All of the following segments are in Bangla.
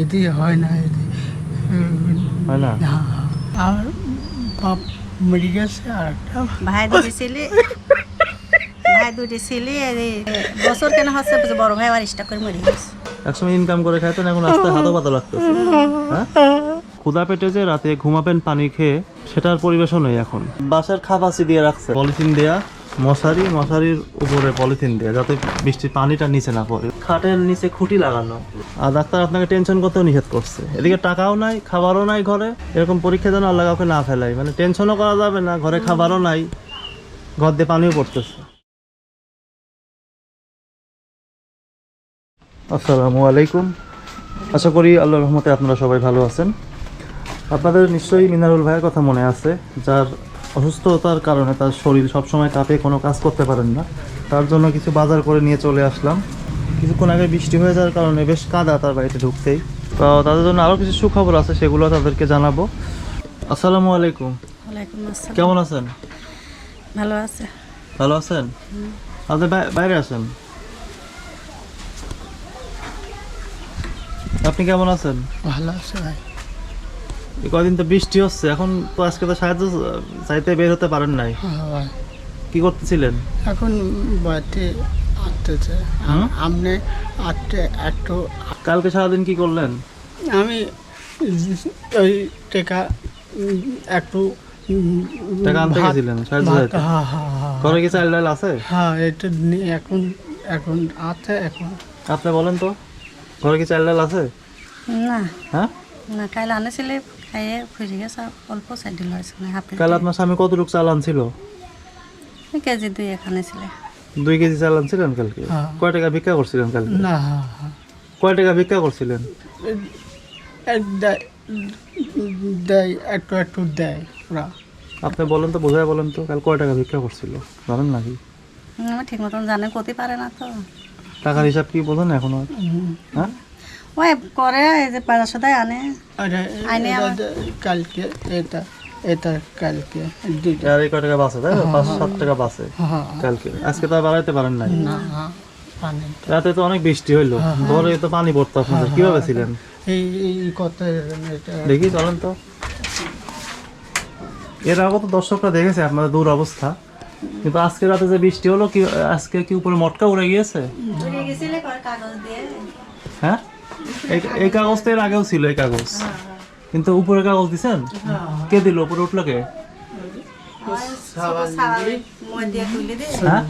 এদি হয় না এদি হয় না? আর বাপ মরে গেছে আর একটা ভাই দুটি ছেলে ভাই দুটি ছেলে বছর কেন হচ্ছে বড় ভাই আর স্টাক করে মরে গেছে। একসময় ইনকাম করে খাইতেন এখন রাস্তায় হাতও পাতা লাগতেছে। হ্যাঁ? ক্ষুদা পেটে যে রাতে ঘুমাবেন পানি খেয়ে সেটার পরিবেশন নেই এখন। বাসার খাবাসি দিয়ে রাখছে। পলিথিন দেয়া মশারি, মশারির উপরে পলিথিন দেয়া, যাতে বৃষ্টির পানিটা নিচে না পড়ে। খাটের নিচে খুঁটি লাগানো। আর ডাক্তার আপনাকে টেনশন করতেও নিষেধ করছে। এদিকে টাকাও নাই, খাবারও নাই ঘরে। এরকম পরীক্ষা যেন আল্লাহ কাউকে না ফেলাই মানে টেনশনও করা যাবে না, ঘরে খাবারও নাই, ঘর দিয়ে পানিও পড়তেছে। আসসালামু আলাইকুম। আশা করি আল্লাহ রহমতে আপনারা সবাই ভালো আছেন। আপনাদের নিশ্চয়ই মিনারুল ভাইয়ের কথা মনে আছে, যার অসুস্থতার কারণে তার শরীর সবসময় কাঁপে কোনো কাজ করতে পারেন না। তার জন্য কিছু বাজার করে নিয়ে চলে আসলাম। কিছুক্ষণ আগে বৃষ্টি হয়ে যাওয়ার কারণে বেশ কাদা তার বাড়িতে ঢুকতেই। তো তাদের জন্য আরও কিছু সুখবর আছে সেগুলো তাদেরকে জানাব। আসসালামু আলাইকুম। কেমন আছেন? ভালো আছে। ভালো আছেন? আপনি বাইরে আছেন আপনি কেমন আছেন? ভালো আছে ভাই। কদিন তো বৃষ্টি হচ্ছে এখন তো আজকে তো সাহায্য চাইতে বের হতে পারেন নাই। হ্যাঁ। কি করতেছিলেন? এখন বাড়িতে আসতেছে হুম? আপনি আসতে একটু কালকে সারাদিন কি করলেন? আমি ওই টেকা একটু টাকা আনতে গেছিলেন সাহায্য চাইতে? হ্যাঁ হ্যাঁ ঘরে কি চাল ডাল আছে? হ্যাঁ এটা নিয়ে এখন এখন আছে এখন। আপনি বলেন তো ঘরে কি চাল ডাল আছে? না। হ্যাঁ? না কাইলে আনেছিলে? খাইয়ে ফুরি গেছে অল্প না হাফ কাল আপনার স্বামী কতটুকু চাল আনছিল কেজি দুই এখানে ছিলে। দুই কেজি চাল আনছিলেন কালকে? হ্যাঁ। কয় টাকা ভিক্ষা করছিলেন কালকে? না হ্যাঁ হ্যাঁ। কয় টাকা ভিক্ষা করছিলেন? এক দেয় দেয় একটু একটু দেয় ওরা। আপনি বলেন তো বোঝায় বলেন তো কাল কয় টাকা ভিক্ষা করছিল? জানেন নাকি? আমি ঠিক মতন জানে করতে পারে না তো। টাকার হিসাব কি বোঝেন এখনও। হ্যাঁ? ওই করে এই যে আনে। দে- কালকে এটা এটা কালকে দুইটা। আর কয় টাকা বাঁচে তাই তো? পাঁচশো সাত টাকা বাঁচে হ্যাঁ কালকে। আজকে তো আর বাড়াইতে পারেন নাই। না হ্যাঁ রাতে তো অনেক বৃষ্টি হইল। ঘরে তো পানি পড়তো আপনাদের। কীভাবে ছিলেন? এই এই কথা দেখি চলেন তো। এর আগে তো দর্শকরা দেখেছে আপনাদের দূর অবস্থা। কিন্তু আজকে রাতে যে বৃষ্টি হলো কি আজকে কি উপরে মটকা উড়ে গিয়েছে? উড়ে গেছিলে কাগজ দিয়ে। হ্যাঁ? এই- কাগজ তো এর আগেও ছিল এই কাগজ কিন্তু উপরে কাগজ দিছেন? কে দিল? উপরে উঠল কে? মই হ্যাঁ?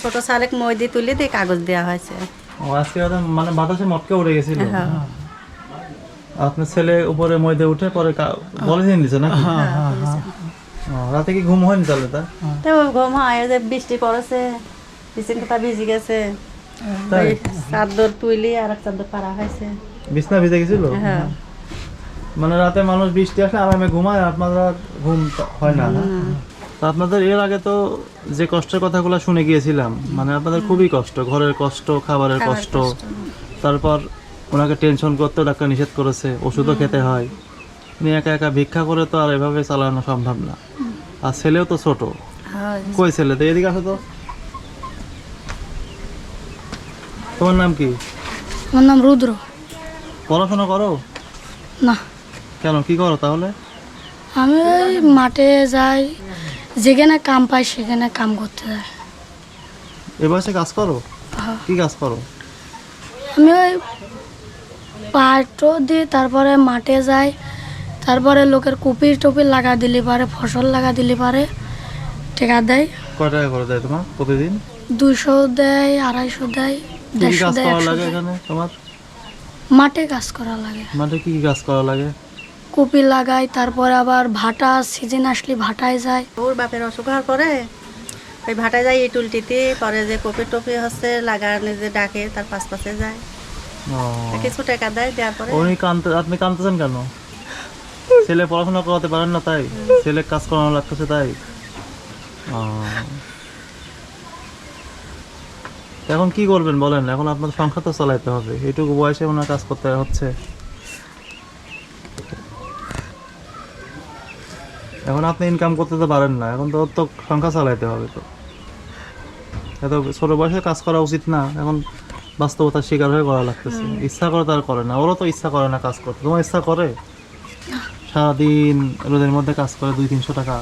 ছোট শালেক মই দিয়ে তুলে দিয়ে কাগজ দেওয়া হয়েছে। ও আজকে মানে বাতাসে মটকা উড়ে গেছিল? হ্যাঁ। আপনার ছেলে উপরে ময়দে উঠে পরে বলেছেন দিছে না রাতে কি ঘুম হয়নি তাহলে তার? তো ঘুম হয় যে বৃষ্টি পড়েছে কথা ভিজে গেছে। চাদর তুইলি আর এক চাদর পারা হয়েছে। বিছনা ভিজে গেছিল? হ্যাঁ। মানে রাতে মানুষ বৃষ্টি আসলে আরামে ঘুমায় আপনারা ঘুম হয় না। না? আপনাদের এর আগে তো যে কষ্টের কথাগুলো শুনে গিয়েছিলাম মানে আপনাদের খুবই কষ্ট ঘরের কষ্ট খাবারের কষ্ট। তারপর ওনাকে টেনশন করতেও ডাক্তার নিষেধ করেছে ওষুধও খেতে হয়। উনি একা একা ভিক্ষা করে তো আর এভাবে চালানো সম্ভব না। আর ছেলেও তো ছোট। হ্যাঁ। কই ছেলে? তো এদিকে আসো তো। তোমার নাম কি? আমার নাম রুদ্র। পড়াশোনা করো? না। কেন? কি করো তাহলে? আমি ওই মাঠে যাই যেখানে কাম পাই সেখানে কাম করতে যাই। এ বয়সে কাজ করো? হ্যাঁ। কি কাজ করো? আমি ওই পাটও দিই তারপরে মাঠে যাই তারপরে লোকের কুপি টুপি লাগা দিলে পারে ফসল লাগা দিলে পারে টেকা দেয় কয় টাকা করে দেয় তোমার প্রতিদিন? দুইশো দেয় আড়াইশো দেয় দেড়শো দেয় তোমার? মাঠে কাজ করা লাগে। মাঠে কি কি কাজ করা লাগে? কপি লাগাই তারপরে আবার ভাটা সিজন আসলে ভাটায় যায়। ওর বাপের অসুখ হওয়ার পরে ওই ভাটায় যায় ইটুল টিতে পরে যে কপি টপি হচ্ছে লাগানে যে ডাকে তার পাশ পাশে যায়। ও। কিছু টাকা দেয় দেওয়ার পরে উনি কানতে আপনি কানতেছেন কেন? ছেলে পড়াশোনা করাতে পারেন না তাই? ছেলে কাজ করানো লাগতেছে তাই। এখন কি করবেন বলেন? এখন আপনার সংখ্যা তো চালাইতে হবে। এইটুকু বয়সে ওনার কাজ করতে হচ্ছে। এখন আপনি ইনকাম করতে তো পারেন না। এখন তো ওর তো সংসার চালাইতে হবে তো। এত ছোট বয়সে কাজ করা উচিত না। এখন বাস্তবতার শিকার হয়ে করা লাগতেছে। ইচ্ছা করে তার করে না। ওরও তো ইচ্ছা করে না কাজ করতে। তোমার ইচ্ছা করে? সারাদিন রোদের মধ্যে কাজ করে দুই তিনশো টাকা।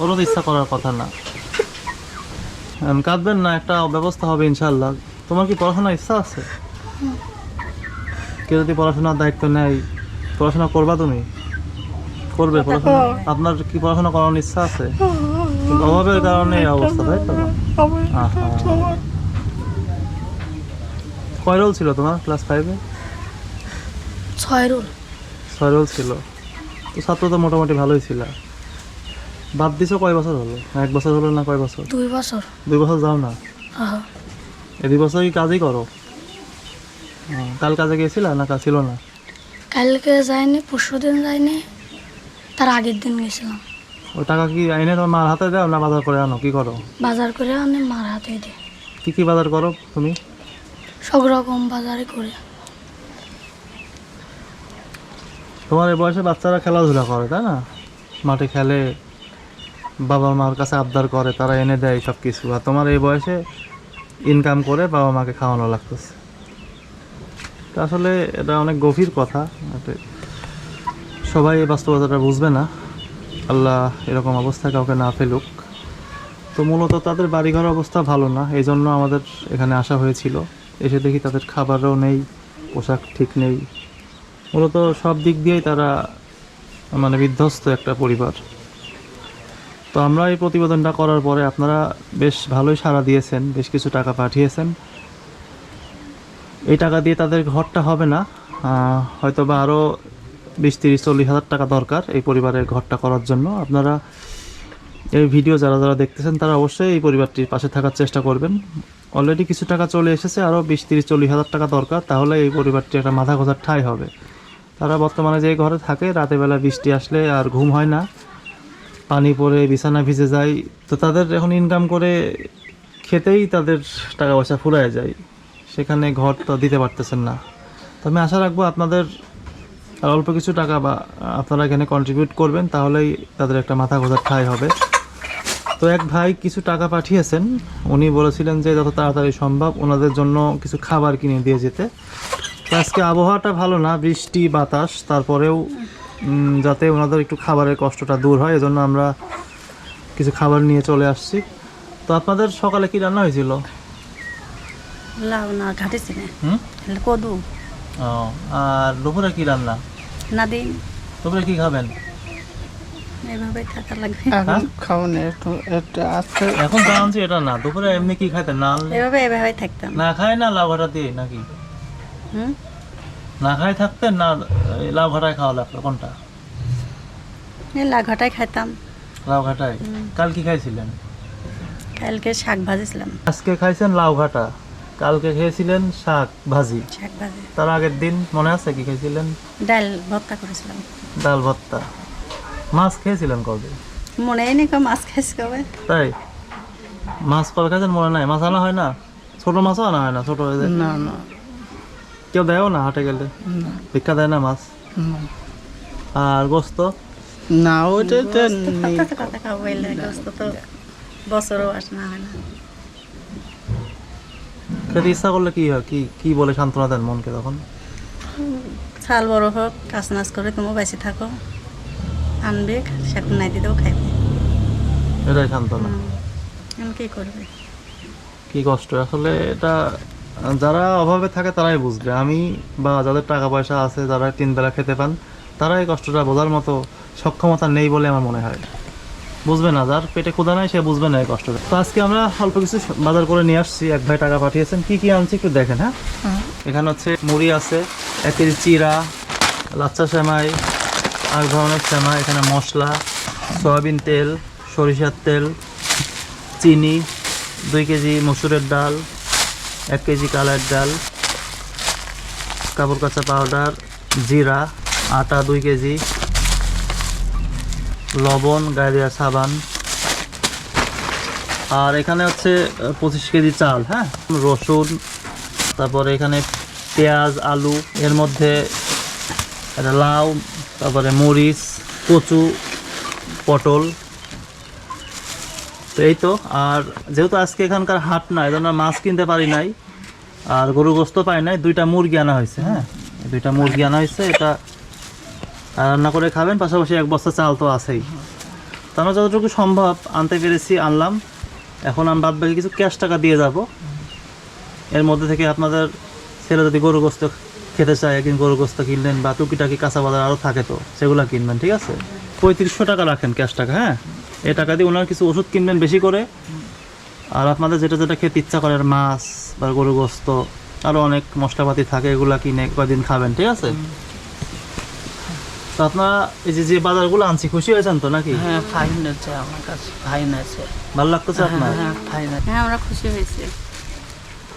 ওরও তো ইচ্ছা করার কথা না। কাঁদবেন না একটা ব্যবস্থা হবে ইনশাল্লাহ তোমার কি পড়াশোনার ইচ্ছা আছে? কেউ যদি পড়াশোনার দায়িত্ব নেয় পড়াশোনা করবা তুমি? করবে পড়াশোনা। আপনার কি পড়াশোনা করানোর ইচ্ছা আছে? অভাবের কারণে এই অবস্থা তাই তো? কয় রোল ছিল তোমার ক্লাস ফাইভে? ছয় রুল। ছয় রোল ছিল। তো ছাত্র তো মোটামুটি ভালোই ছিল। বাদ দিছো কয় বছর হলো? এক বছর হলো না কয় বছর দুই বছর দুই বছর যাও না? এই দুই বছর কি কাজই করো কাল কাজে গিয়েছিলা না কাজ ছিল না? কালকে যাইনি পরশু দিন যাইনি তার আগের দিন গেছিলাম। ওই টাকা কি আইনে তোমার মার হাতে দাও না বাজার করে আনো কি করো বাজার করে আমি মার হাতে দিই কি কি বাজার করো তুমি? সব রকম বাজারে করে তোমার এই বয়সে বাচ্চারা খেলাধুলা করে তাই না? মাঠে খেলে বাবা মার কাছে আবদার করে, তারা এনে দেয় সব কিছু আর তোমার এই বয়সে ইনকাম করে বাবা মাকে খাওয়ানো লাগতেছে। তো আসলে এটা অনেক গভীর কথা সবাই এই বাস্তবতাটা বুঝবে না। আল্লাহ এরকম অবস্থা কাউকে না ফেলুক। তো মূলত তাদের বাড়িঘর অবস্থা ভালো না এই জন্য আমাদের এখানে আসা হয়েছিল। এসে দেখি তাদের খাবারও নেই, পোশাক ঠিক নেই। মূলত সব দিক দিয়েই তারা মানে বিধ্বস্ত একটা পরিবার। তো আমরা এই প্রতিবেদনটা করার পরে আপনারা বেশ ভালোই সাড়া দিয়েছেন, বেশ কিছু টাকা পাঠিয়েছেন। এই টাকা দিয়ে তাদের ঘরটা হবে না। হয়তো বা আরও বিশ, তিরিশ, চল্লিশ হাজার টাকা দরকার এই পরিবারের ঘরটা করার জন্য। আপনারা এই ভিডিও যারা যারা দেখতেছেন, তারা অবশ্যই এই পরিবারটির পাশে থাকার চেষ্টা করবেন। অলরেডি কিছু টাকা চলে এসেছে আরও বিশ, তিরিশ, চল্লিশ হাজার টাকা দরকার, তাহলে এই পরিবারটি একটা মাথা গোজার ঠাই হবে। তারা বর্তমানে যে ঘরে থাকে রাতে বেলা বৃষ্টি আসলে আর ঘুম হয় না। পানি পড়ে, বিছানা ভিজে যায়, তো তাদের এখন ইনকাম করে খেতেই তাদের টাকা পয়সা ফুরায় যায়। সেখানে ঘর তো দিতে পারতেছেন না। তো আমি আশা রাখব আপনাদের আর অল্প কিছু টাকা বা আপনারা এখানে কন্ট্রিবিউট করবেন, তাহলেই তাদের একটা মাথা গোজার ঠাঁই হবে। তো এক ভাই কিছু টাকা পাঠিয়েছেন। উনি বলেছিলেন যে, যত তাড়াতাড়ি সম্ভব ওনাদের জন্য কিছু খাবার কিনে দিয়ে যেতে। আজকে আবহাওয়াটা ভালো না, বৃষ্টি, বাতাস, তারপরেও যাতে ওনাদের একটু খাবারের কষ্টটা দূর হয় এজন্য আমরা কিছু খাবার নিয়ে চলে আসছি। তো আপনাদের সকালে কি রান্না হয়েছিল? লাউ না ঘাটিছি না কদু। ও আর দুপুরে কি রান্না? নাদিম দুপুরে কি খাবেন? এভাবে থাকা লাগবে। এখন খাও একটু একটু আজকে এখন জানছি এটা না। দুপুরে এমনি কি খাইতেন? না এভাবে এভাবে থাকতাম। না খায় না লাউ ঘাটা দিয়ে নাকি? হুম? না খাই থাকতেন না এই লাউ ঘাটায় খাওয়া লাগতো? কোনটা? এই লাঘাটাই খাইতাম। লাউ ঘাটায়? কাল কি খাইছিলেন? কালকে শাক ভাজিছিলাম। আজকে খাইছেন লাউ ঘাটা। কালকে খেয়েছিলেন শাক ভাজি। শাক ভাজি। তার আগের দিন মনে আছে কি খেয়েছিলেন? ডাল ভর্তা করেছিলাম। ডাল ভর্তা। মাছ খেয়েছিলেন কবে? মনে নেই মাছ খাইছি কবে। তাই? মাছ কবে খাইছেন মনে নাই? মাছ আনা হয় না? ছোট মাছও আনা হয় না? ছোট হয়ে যায় না না। কেউ দেয়ও না হাটে গেলে? না, ভিক্ষা দেয় না মাছ? না। আর গোস্ত? না ওইটা বছরও আসনা হয় না। খেতে ইচ্ছা করলে কি হয়? কি কি বলে সান্ত্বনা দেন মনকে তখন? চাল বড় হোক কাজ নাচ করে তুমি বেঁচে থাকো। আনবে শাক নাই দিতেও খাইবে। এটাই সান্ত্বনা। কি করবে? কি কষ্ট? আসলে এটা যারা অভাবে থাকে তারাই বুঝবে। আমি বা যাদের টাকা পয়সা আছে যারা তিন বেলা খেতে পান তারা এই কষ্টটা বোঝার মতো সক্ষমতা নেই বলে আমার মনে হয়। বুঝবে না যার পেটে ক্ষুধা নাই সে বুঝবে না এই কষ্টটা। তো আজকে আমরা অল্প কিছু বাজার করে নিয়ে আসছি। এক ভাই টাকা পাঠিয়েছেন। কি কি আনছি একটু দেখেন হ্যাঁ? এখানে হচ্ছে মুড়ি আছে এক কেজি চিরা লাচ্চা সেমাই আর ধরনের সেমাই। এখানে মশলা সয়াবিন তেল সরিষার তেল চিনি দুই কেজি মসুরের ডাল এক কেজি কালার ডাল, কাপড় কাঁচা পাউডার, জিরা, আটা দুই কেজি, লবণ গায়ে দেওয়া সাবান। আর এখানে হচ্ছে পঁচিশ কেজি চাল হ্যাঁ? রসুন, তারপরে এখানে পেঁয়াজ, আলু, এর মধ্যে লাউ, তারপরে মরিচ, কচু, পটল। তো এই তো, আর যেহেতু আজকে এখানকার হাট নাই জন্য মাছ কিনতে পারি নাই, আর গরু গোস্ত পাই নাই, দুইটা মুরগি আনা হয়েছে হ্যাঁ? দুইটা মুরগি আনা হয়েছে, এটা রান্না করে খাবেন, পাশাপাশি এক বস্তা চাল তো আছেই। তো আমরা যতটুকু সম্ভব আনতে পেরেছি, আনলাম। এখন আমি বাদ বাকি কিছু ক্যাশ টাকা দিয়ে যাব। এর মধ্যে থেকে আপনাদের ছেলে যদি গরু গোস্ত খেতে চায়, একদিন গরু গোস্ত কিনলেন বা টুকিটাকি কাঁচা বাজার আরও থাকে তো, সেগুলো কিনবেন, ঠিক আছে? পঁয়ত্রিশশো টাকা রাখেন ক্যাশ টাকা হ্যাঁ? এই টাকা দিয়ে ওনার কিছু ওষুধ কিনবেন বেশি করে। আর আপনাদের যেটা যেটা খেতে ইচ্ছা করে আর মাছ বা গরু গোস্ত আরও অনেক মশলাপাতি থাকে এগুলা কিনে কয়দিন খাবেন ঠিক আছে? তো আপনারা এই যে যে বাজারগুলো আনছি খুশি হয়েছেন তো নাকি? হ্যাঁ ফাইন আছে আমার কাছে ফাইন আছে। ভালো লাগতেছে আপনার? হ্যাঁ ফাইন আছে। হ্যাঁ আমরা খুশি হয়েছি।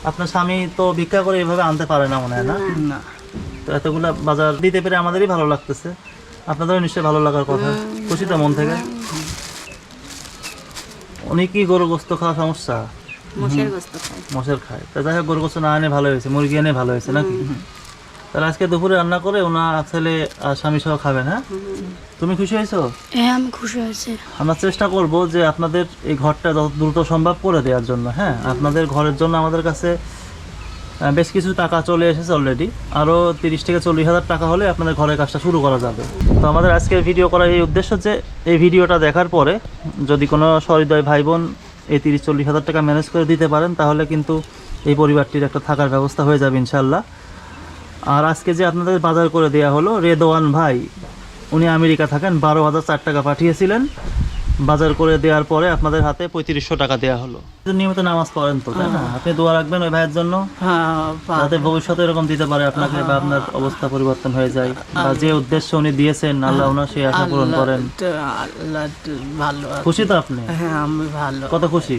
আপনার স্বামী তো ভিক্ষা করে এভাবে আনতে পারে না মনে হয় না? না। তো এতগুলা বাজার দিতে পেরে আমাদেরই ভালো লাগতেছে। আপনাদেরও নিশ্চয়ই ভালো লাগার কথা। খুশি তো মন থেকে। উনি কি গরু গোস্ত খাওয়া সমস্যা? মোষের গোস্ত খাই মোষের খায়। তা যাই হোক গরু গোস্ত না আনে ভালো হয়েছে মুরগি আনে ভালো হয়েছে নাকি? তাহলে আজকে দুপুরে রান্না করে ওনার ছেলে আর স্বামী সহ খাবেন হ্যাঁ? তুমি খুশি হয়েছো? হ্যাঁ আমি খুশি হয়েছি। আমরা চেষ্টা করব যে আপনাদের এই ঘরটা যত দ্রুত সম্ভব করে দেওয়ার জন্য হ্যাঁ? আপনাদের ঘরের জন্য আমাদের কাছে বেশ কিছু টাকা চলে এসেছে অলরেডি আরও তিরিশ থেকে চল্লিশ হাজার টাকা হলে আপনাদের ঘরের কাজটা শুরু করা যাবে। তো আমাদের আজকের ভিডিও করার এই উদ্দেশ্য যে এই ভিডিওটা দেখার পরে যদি কোনো সহৃদয় ভাই বোন এই তিরিশ চল্লিশ হাজার টাকা ম্যানেজ করে দিতে পারেন, তাহলে কিন্তু এই পরিবারটির একটা থাকার ব্যবস্থা হয়ে যাবে ইনশাল্লাহ আর আজকে যে আপনাদের বাজার করে দেওয়া হলো, রেদওয়ান ভাই, উনি আমেরিকা থাকেন, বারো হাজার চার টাকা পাঠিয়েছিলেন। বাজার করে দেওয়ার পরে আপনাদের হাতে পঁয়ত্রিশশো টাকা দেওয়া হলো। নিয়মিত নামাজ পড়েন তো তাই না? আপনি দোয়া রাখবেন ওই ভাইয়ের জন্য? হ্যাঁ যাতে ভবিষ্যতে এরকম দিতে পারে আপনাকে বা আপনার অবস্থা পরিবর্তন হয়ে যায় বা যে উদ্দেশ্য উনি দিয়েছেন আল্লাহ ওনার সেই আশা পূরণ করেন। খুশি তো আপনি? হ্যাঁ আমি ভালো। কত খুশি?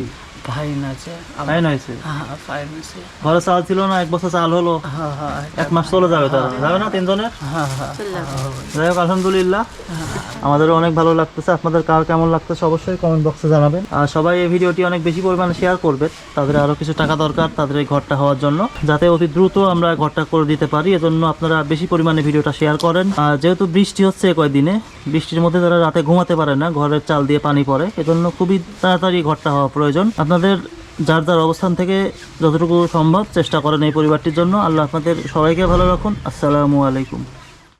ফাইন আছে ফাইন হয়েছে? হ্যাঁ ফাইন আছে। ঘরে চাল ছিল না এক বছর চাল হলো। হ্যাঁ হ্যাঁ এক মাস চলে যাবে তারা। যাবে না তিনজনের? হ্যাঁ হ্যাঁ যাই হোক আলহামদুলিল্লাহ। আমাদেরও অনেক ভালো লাগতেছে। আপনাদের কার কেমন লাগতেছে অবশ্যই কমেন্ট বক্সে জানাবেন। আর সবাই এই ভিডিওটি অনেক বেশি পরিমাণে শেয়ার করবে। তাদের আরও কিছু টাকা দরকার তাদের এই ঘরটা হওয়ার জন্য। যাতে অতি দ্রুত আমরা ঘরটা করে দিতে পারি। এজন্য আপনারা বেশি পরিমাণে ভিডিওটা শেয়ার করেন। আর যেহেতু বৃষ্টি হচ্ছে এ কয়দিনে বৃষ্টির মধ্যে তারা রাতে ঘুমাতে পারে না। ঘরের চাল দিয়ে পানি পড়ে। এজন্য খুবই তাড়াতাড়ি ঘরটা হওয়া প্রয়োজন। আপনাদের যার যার অবস্থান থেকে যতটুকু সম্ভব চেষ্টা করেন এই পরিবারটির জন্য। আল্লাহ আপনাদের সবাইকে ভালো রাখুন। আসসালামু আলাইকুম।